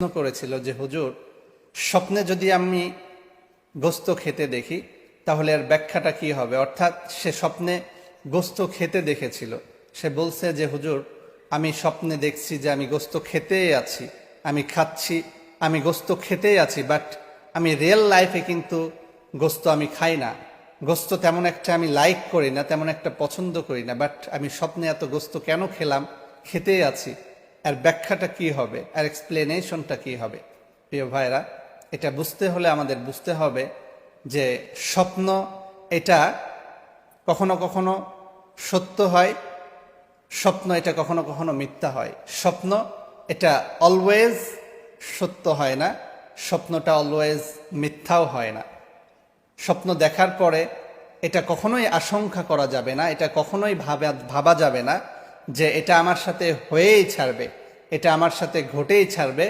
প্রশ্ন করেছিল যে, হুজুর, স্বপ্নে যদি আমি গোস্ত খেতে দেখি, তাহলে এর ব্যাখ্যাটা কি হবে? অর্থাৎ সে স্বপ্নে গোস্ত খেতে দেখেছিল। সে বলছে যে, হুজুর, আমি স্বপ্নে দেখছি যে আমি গোস্ত খেতেই আছি, আমি খাচ্ছি, আমি গোস্ত খেতেই আছি, বাট আমি রিয়েল লাইফে কিন্তু গোস্ত আমি খাই না। গোস্ত তেমন একটা আমি লাইক করি না, তেমন একটা পছন্দ করি না, বাট আমি স্বপ্নে এত গোস্ত কেন খেলাম? খেতেই আছি। আর ব্যাখ্যাটা কি হবে? আর এক্সপ্লেনেশনটা কি হবে? প্রিয় ভাইরা এটা বুঝতে হলে আমাদের বুঝতে হবে যে স্বপ্ন এটা কখনো কখনো সত্য হয়, স্বপ্ন এটা কখনো কখনো মিথ্যা হয়। স্বপ্ন এটা অলওয়েজ সত্য হয় না, স্বপ্নটা অলওয়েজ মিথ্যাও হয় না। স্বপ্ন দেখার পরে এটা কখনোই আশঙ্কা করা যাবে না, এটা কখনোই ভাবা ভাবা যাবে না। যে এটা আমার সাথে হয়েই ছাড়বে এটা আমার সাথে ঘটেই ছাড়বে